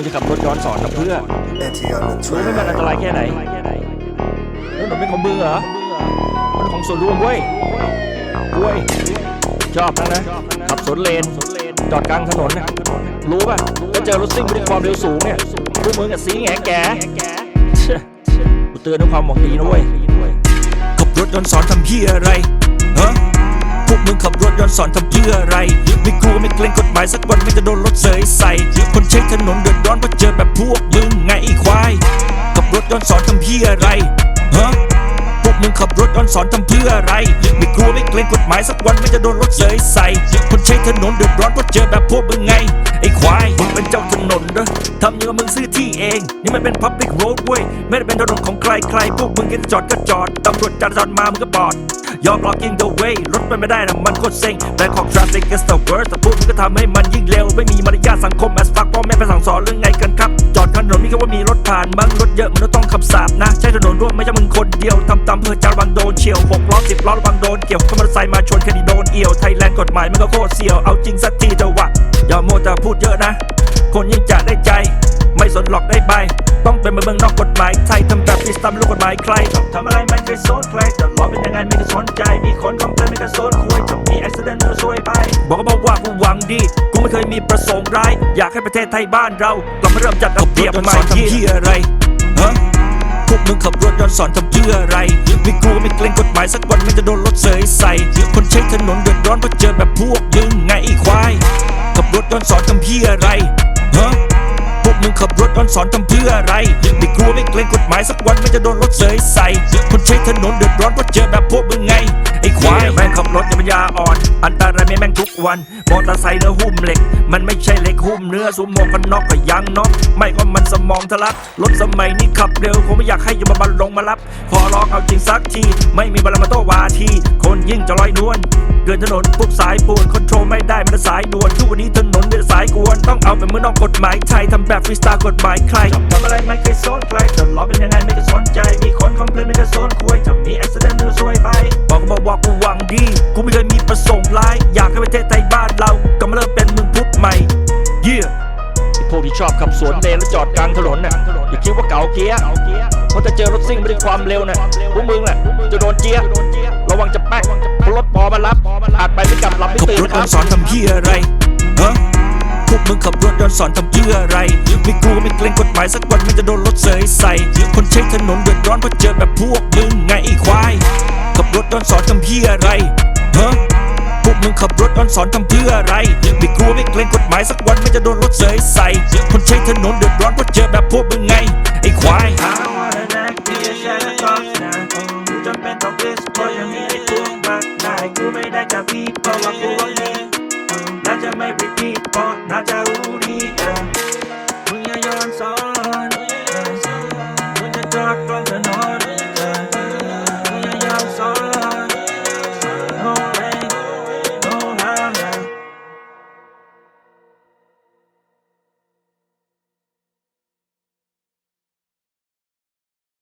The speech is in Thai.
มึงจะขับรถย้อนสอนนะเพื่อ AT on the รู้ไหมมันอันตรายแค่ไหนแล้วถนนเป็นของมึงเหรอมันของส่วนรวมเว้ยเว้ยชอบนะนะขับสวนเลน จอดกลางถนนเนี่ยรู้ป่ะถ้าเจอรถซิ่งด้วยความเร็วสูงเนี่ยพวกมึงกับสีแง่แก่เชี่ยกูเตือนด้วยความหวังดีนะเว้ยขับรถย้อนสอนทำเพี้ยอะไรฮะพวกมึงขับรถ ย้อนสอนทำเพื่ออะไร ไม่กลัวไม่เกรงกฎหมายสักวันไม่จะโดนรถเสยใส่คนใช้ถนนเดือดร้อนเพราะเจอแบบพวกมึงไงไอควายขับรถย้อนสอนทำเพี้ยอะไรฮะพวกมึงขับรถย้อนสอนทำเพื่ออะไร ไม่กลัวไม่เกรงกฎหมายสักวันไม่จะโดนรถเสยใส่คนใช้ถนนเดือดร้อนเพราะเจอแบบพวกมึงไงไอ้ควายมึงเป็นเจ้าถนนเด้อทำอย่างกับมึงซื้อที่เอง นี่มันเป็น public road เว้ยไม่ได้เป็นถนนของใครใครพวกมึงแค่จอดก็จอดตำรวจจราจรมามึงก็บอด ยอม blocking the way รถไปไม่ได้นะมันโคตรเซ็งแต่ของ traffic is the worst แต่พวกมึงก็ทำให้มันยิ่งเร็ว ไม่มีมารยาทสังคม as fuck พ่อแม่ไปสั่งสอนเรื่องไงกันครับ จอดถนนมีแค่ว่ามีรถผ่านมั้งรถเยอะมันต้องขับสาบนะ ใช้ถนนร่วมไม่ใช่มึงคนเดียวทำตามเพื่อจะรวังโดนเฉียวหกล้อสิบล้อระวังโดนเกี่ยวก็มอเตอร์ไซค์มาชนคดีโดนเอี่ยวไทยแลนด์กฎหมายมันก็โคตรเสียวเอาจริงสักทีเถอะวะอย่าโมวแต่พูดเยอะนะ คนยิ่งจะได้ใจ ไม่สนหลอกได้ใบต้องเป็นเมืองนอกกฎหมายไทยทำแบบ ตามลูกกฎหมายใครทำอะไรไม่เคยสนใครแต่รอเป็นยังไงไม่เคยสนใจ มีคนคอมเพลนไม่เคยสนคุยจะมีอุบิเหตุก็ช่วยไป บอกก็บอกว่ากูหวังดี กูไม่เคยมีประสงค์ร้าย อยากให้ประเทศไทยบ้านเรากลับมาเริ่มจัดระเบียบใหม่ที่อะไรฮะพวกมึงขับรถย้อนสอนทำเพื่ออะไร ไม่กลัวไม่เกรงกฎหมายสักวันไม่จะโดนรถเสยใส่คนใช้ถนนเดือดร้อนเพราะเจอแบบพวกมึง รถย้อนสอนทำเพื่ออะไรไม่กลัวไม่เกรงกฎหมายสักวันไม่จะโดนรถเสยใส่คนใช้ถนนเดือดร้อนเพราะเจอแบบพวกมึงไงไอ้ควายแม่งขับรถยามันยาอ่อน อันตรายแม่งทุกวันมอเตอร์ไซค์เนื้อหุ้มเหล็ก มันไม่ใช่เหล็กหุ้มเนื้อสวมหมวกกันน็อกก็ยังน็อกไม่ก็มันสมองทะลักรถสมัยนี้ขับเร็วคงไม่อยากให้ยมบันลงมารับ ขอร้องเอาจริงสักที ไม่มีบาลามาโตวาที คนยิ่งจะลอยนวลเดินถนนปุ๊บสายปวนคอนโทรลไม่ได้มันสายด่วนทุกวันนี้ถนน ต้องเอาเป็นมือนอกกฎหมายไทยทำแบบฟรีสไตล์กฎหมายใครทำอะไรไม่เคยสนใครแต่ล้อเป็นยังไงไม่เคยสนใจ มีคนคอมเพลนไม่เคยสนคุยถ้ามีอุบิเหตุก็ช่วยไป บอกก็บอกว่ากูหวังดี กูไม่เคยมีประสงค์ร้าย อยากให้ประเทศไทยบ้านเรากำลังเริ่มเป็นเมืองพุทธใหม่ เยี่ยไอ้พวกที่ชอบขับสวนเลนแล้วจอดกลางถนนน่ะอย่าคิดว่าเก๋าเกียร์เพราะถ้าเจอรถซิ่งไม่ได้ความเร็วน่ะพวกมึงน่ะจะโดนเจียร์ระวังจะแป๊กเพราะรถปอมารับอาจไปไม่กลับหลับไม่ขับตื่นรถคย้อรับนสอนทำเพี้ยอะไรฮะ พวกมึงขับรถย้อนสอนทำเพื่ออะไร ไม่กลัวไม่เกรงกฎหมายสักวันมึงจะโดนรถเสยใส่ คนใช้ถนนเดือดร้อนเพราะเจอแบบพวกมึงไงไอ้ควาย ขับรถย้อนสอนทำเพื่ออะไรฮะพวกมึงขับรถย้อนสอนทำเพื่ออะไร ไม่กลัวไม่เกรงกฎหมายสักวันมึงจะโดนรถเสยใส่ คนใช้ถนนเดือดร้อนเพราะเจอแบบพวกมึงไงไอ้ควาย